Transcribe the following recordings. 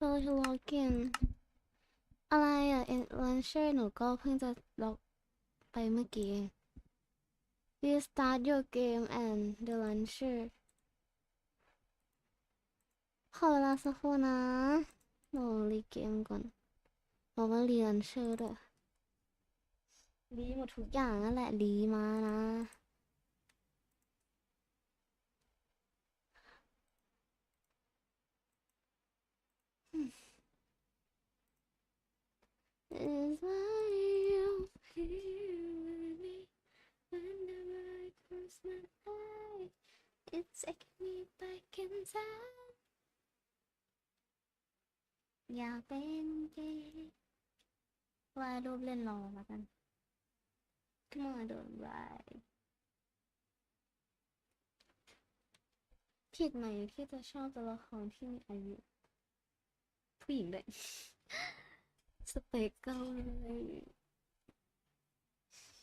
เออทะลาะกันอะไรอะเอ็นลันเชอร์หนูก็เพิ่งจะล็อกไปเมื่อกี้ Restart your game and the launcher ขอเวลาสักครู่นะหนูรีเกมก่อนบอกว่ารีลันเชอร์ด้วยรีหมดทุกอย่างนั่นแหละรีมานะ It's taking me back in time. อยากเป็นเกย์วาดรูปเล่นรอแล้วกัน Come on don't lie ผิดไหมที่จะชอบตัวละครที่มีอายุ ผู้หญิงด้วยสเปกเกาเลย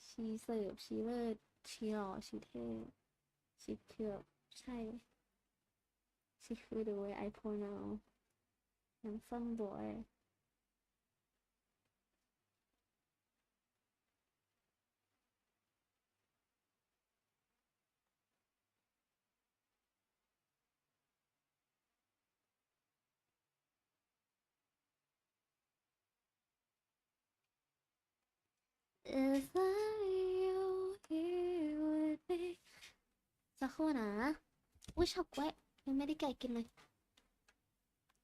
ชีเสิร์ฟชีเลิศชีหล่อชีเท่ชีเถือก ใช่ชีคือ the way I pronounce น้ำส้มบ สักครู่นะ อุ้ยชอบกล้วยยังไม่ได้ไก่กินเลย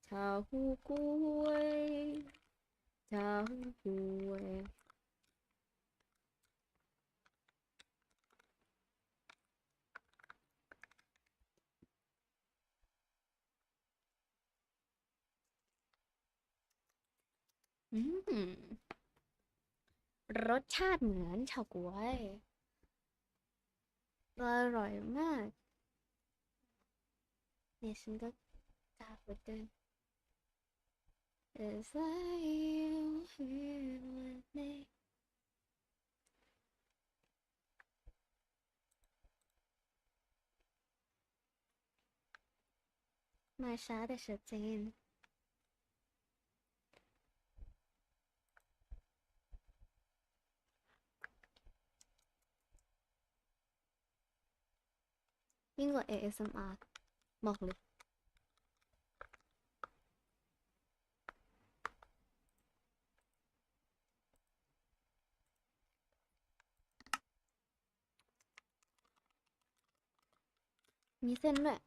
ชาฮูกล้วยชาฮูกล้วยอืมรสชาติเหมือนเฉาก๊วย อร่อยมาก เนี่ยฉันก็กาบเดิน Is that you here with me มาช้าแต่ชัดเจน ยิ่งกว่า ASMR บอกเลยมีเส้นด้วย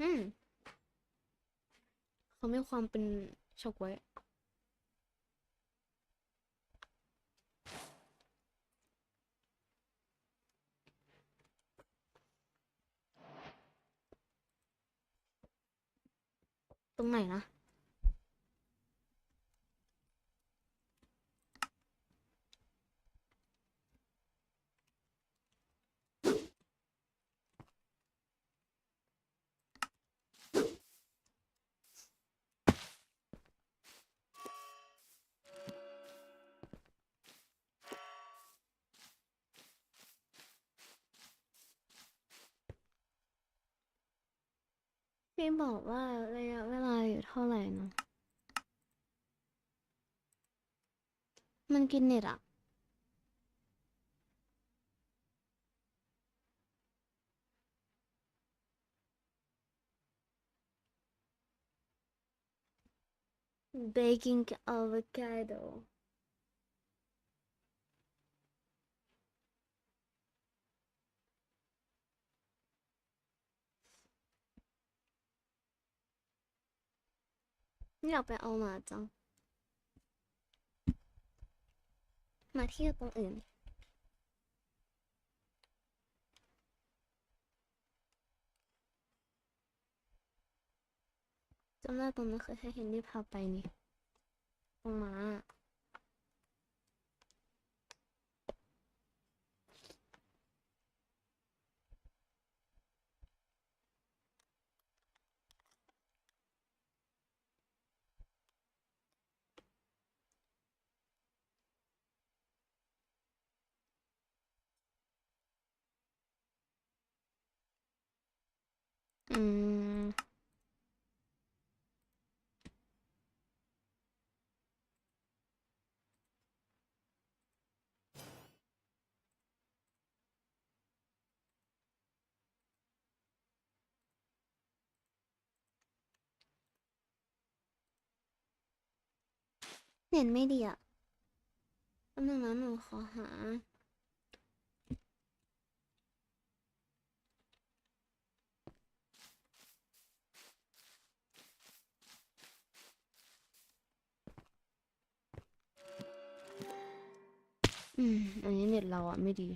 อืมำให้ความเป็นเฉาก๊วยตรงไหนนะ พี่บอกว่าระยะเวลาอยู่เท่าไหร่นะมันกินเน็ตอะ baking avocado อ ยากไปเอามาจัง มาเที่ยวตรงอื่น จำได้ตรงนั้นเคยให้เห็นนี่พาไปนี่ ตรงม้า อืม เน็ตไม่ดีอะแป๊บนึงนะหนูขอหา อืม อันนี้เน็ตเราอะ ไม่ดี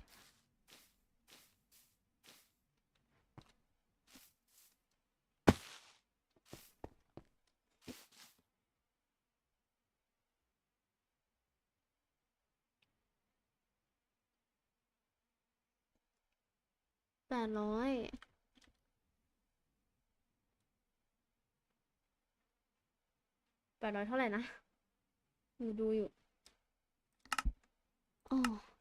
แปดร้อยแปดร้อยเท่าไหร่นะหนูดูอยู่ โ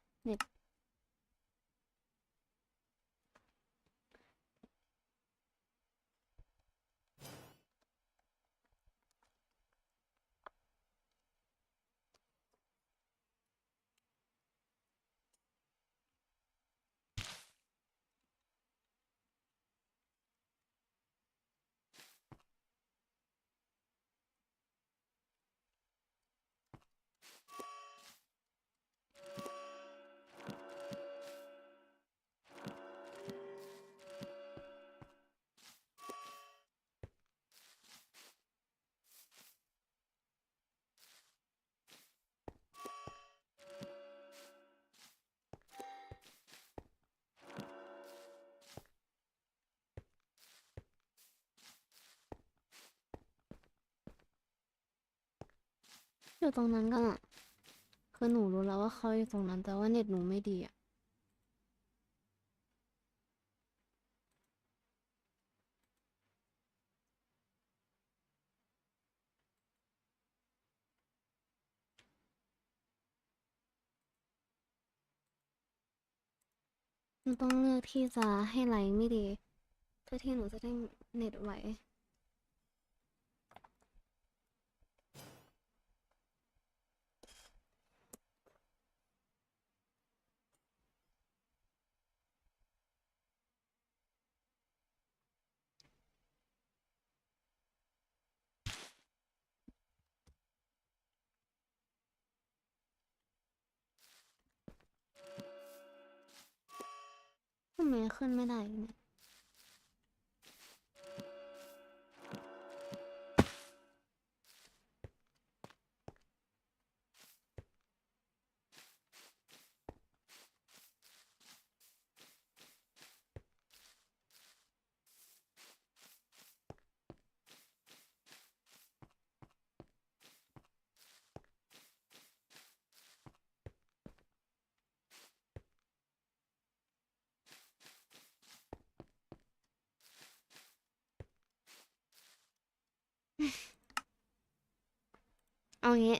อยู่ตรงนั้นกันอะคือหนูรู้แล้วว่าเขาอยู่ตรงนั้น แต่ว่าเน็ตหนูไม่ดีอะหนูต้องเลือกที่จะให้ไลน์ไม่ดีเพื่อที่หนูจะได้เน็ตไหว ทำไมขึ้นไม่ได้เนี่ย งี้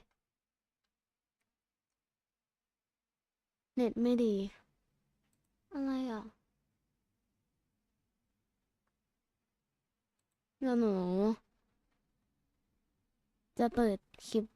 เน็ตไม่ดี อะไรอะ เดี๋ยวหนู จะเปิดคลิป